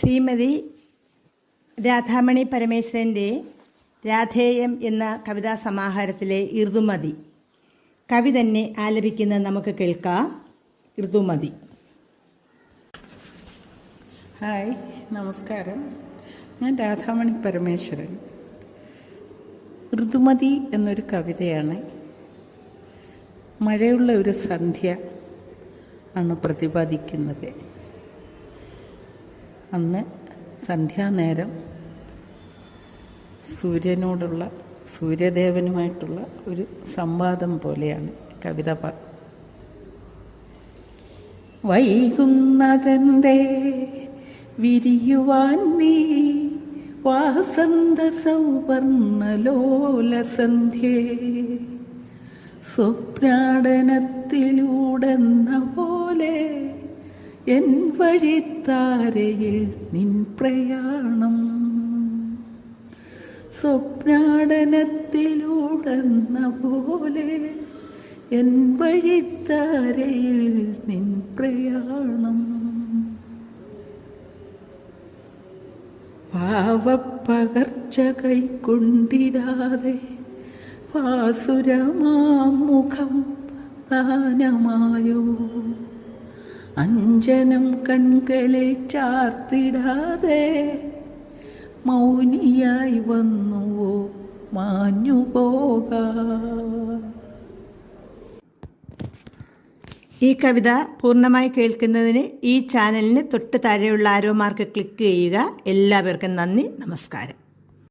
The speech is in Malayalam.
ശ്രീമതി രാധാമണി പരമേശ്വരന്റെ രാധേയം എന്ന കവിതാ സമാഹാരത്തിലെ ഋതുമതി കവി തന്നെ ആലപിക്കുന്ന നമുക്ക് കേൾക്കാം. ഋതുമതി ഹായ് നമസ്കാരം. ഞാൻ രാധാമണി പരമേശ്വരൻ. ഋതുമതി എന്നൊരു കവിതയാണ്. മഴയുള്ള ഒരു സന്ധ്യ ആണ് പ്രതിപാദിക്കുന്നത്. അന്ന് സന്ധ്യാനേരം സൂര്യനോടുള്ള സൂര്യദേവനുമായിട്ടുള്ള ഒരു സംവാദം പോലെയാണ് കവിത വൈകുന്നതെന്തേ വിരിയുവാൻ നീ വാസന്ത സൗവർണലോല സന്ധ്യേ സ്വപ്നാടനത്തിലൂടെന്ന പോലെ എൻ വഴിത്താരയിൽ നിൻ പ്രയാണം. സ്വപ്നാടനത്തിലൂടെന്ന പോലെ എൻ വഴിത്താരയിൽ നിൻ പ്രയാണം. പാവപ്പകർച്ച കൈക്കൊണ്ടിടാതെ പാസുരമാമുഖം ഗാനമായോ അഞ്ജനം കൺകളിൽ ചാർത്തിടാതെ മൗനിയായി വന്നുവോ മാഞ്ഞു പോകാൻ ഈ കവിത പൂർണമായി കേൾക്കുന്നതിന് ഈ ചാനലിന് തൊട്ട് താഴെയുള്ള ആരോ മാർക്ക് ക്ലിക്ക് ചെയ്യുക. എല്ലാവർക്കും നന്ദി നമസ്കാരം.